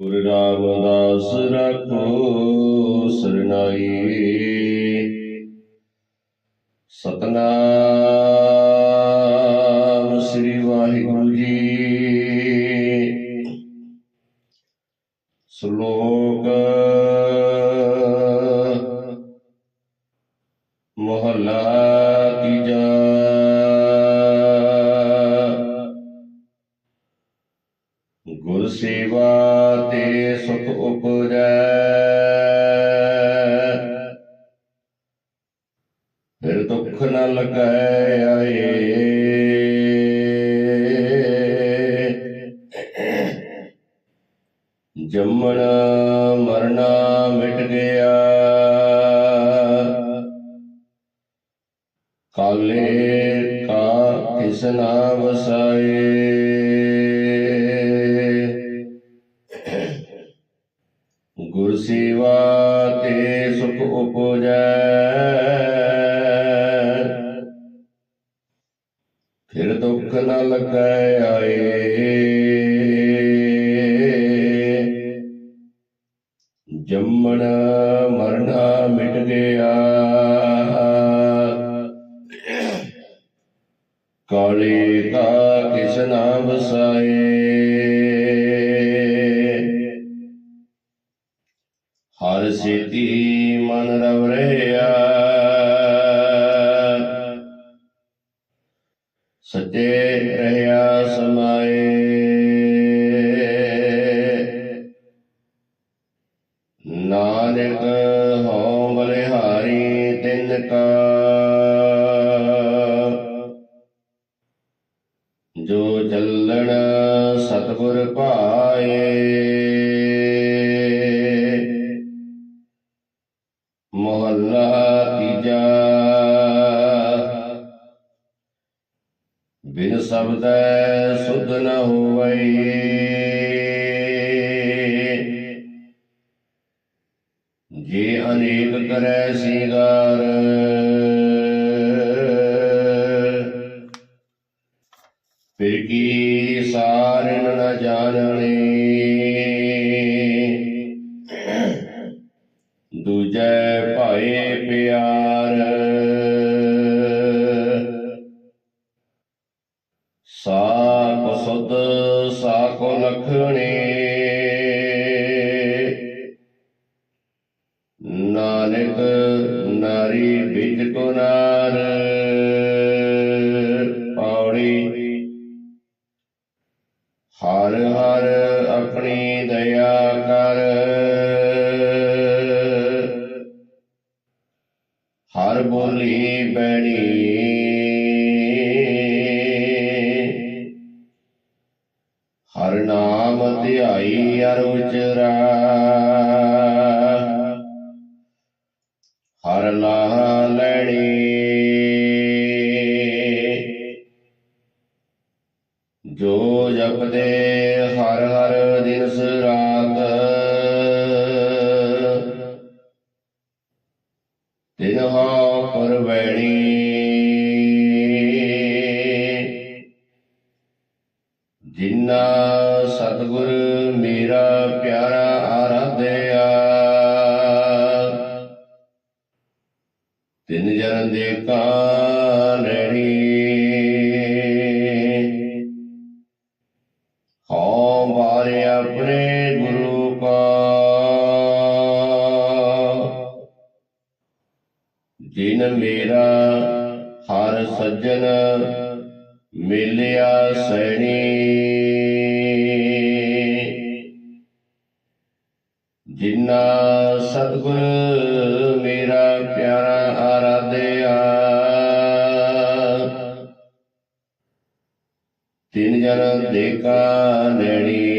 ਗੁਰੂ ਰਾਮਦਾਸ ਰੱਖੋ ਸਰਨਾਈ। ਸਤਨਾਮ ਸ੍ਰੀ ਵਾਹਿਗੁਰੂ ਜੀ। ਸ਼ਲੋਕ ਮਹਲਾ ਗੁਰ ਸੇਵਾ ਤੇ ਸੁਖ ਉਪਜੈ। ਫਿਰ ਦੁੱਖ ਨ ਲੱਗੈ ਆਏ। ਜੰਮਣ ਮਰਨਾ ਮਿਟ ਗਿਆ। ਕਾਲੇ ਕਾ ਕਿਸ ਨਾ ਵਸਾਏ। ਫਿਰ ਦੁੱਖ ਨ ਲੱਗੈ ਆਏ। ਜੰਮਣ ਮਰਨਾ ਮਿਟ ਗਿਆ। ਕਾਲੇ ਕਾ ਕਿਸ ਨਾ ਵਸਾਏ। ਹਰ ਸਿੱਧੀ ਮਨ ਰਵ ਰਹਿਆ ਸੱਚੇ ਰਹਿਆ ਸਮਾਏ। ਨਾਨਕ ਹਉ ਬਲਿਹਾਰੀ ਤਿਨ ਕਾ। ਜੋ ਚੱਲਣ ਸਤਿਗੁਰ ਪਾਏ। ਸ਼ਬਦੈ ਸੁਧ ਨ ਹੋਵਈ ਜੇ ਅਨੇਕ ਕਰੈ ਸਿੰਗਾਰ, ਫਿਰ ਕੀ ਸਾਰਨ ਨ ਜਾਣਣੇ? ਦੂਜੈ ਭਾਏ ਪਿਆਰ ਕੋ ਨਾਨਕ ਨਾਰੀ ਵਿੱਚ ਕੋ ਨਾਰ ਪੌੜੀ ਹਰ ਹਰ ਆਪਣੀ ਦਇਆ ਕਰ। ਹਰ ਬੋਲੀ ਬੈਣੀ। ਹਰ ਲੈਣੀ। ਜੋ ਜਪਦੇ ਹਰ ਹਰ ਦਿਨਸ ਰਾਤ ਤਿਨ ਹਉ ਪਰਵੈਣੀ। ਜਿਨ ਮੇਰਾ ਹਰ ਸੱਜਣ ਮਿਲਿਆ ਸੈਣੀ। ਜਿਨਾ ਸਤਿਗੁਰ ਮੇਰਾ ਪਿਆਰਾ ਆਰਾਧਿਆ, ਤਿਨ ਜਨ ਦੇਖਾ ਨੈਣੀ।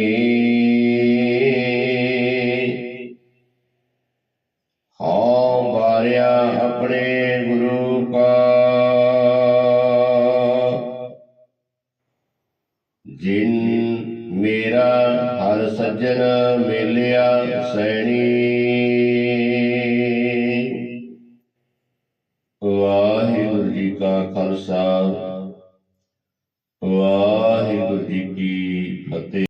ਜਿਨ ਮੇਰਾ ਹਰ ਸੱਜਣ ਮਿਲਿਆ ਸੈਣੀ